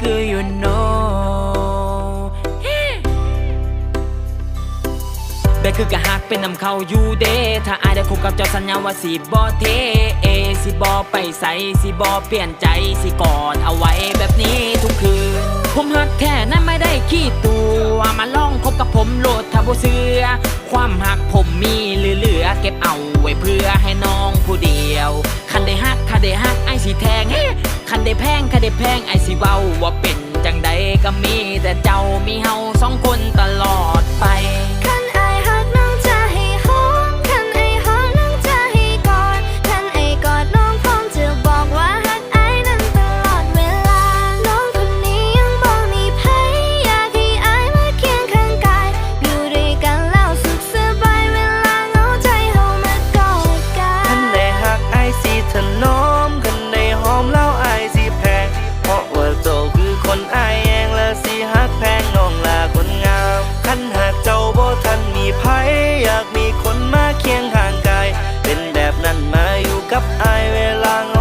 girl you know บคือกะหักเป็นนำเขาอยู่เด้ถ้าอายได้คุกับเจ้าสัญญาว่าสิบ่เทเอสิบ่ไปใสสิบ่เปลี่ยนใจสิกอดเอาไว้แบบนี้ทุกคืน ผมหักแค่นั้นไม่ได้ขี้ตัวมาลองคบกับผมโลดถ้าบ่เสือความหักผมมีเหลือๆเก็บเอาไว้เพื่อให้น้องผู้เดียวคันได้หักถ้าได้หักไอ้สิแทงเฮ้ คันได้แพงคันได้แพงไอสิเว้าว่าเป็นจังใดก็มีแต่เจ้ามีเฮาสองคน กับอายเวลาง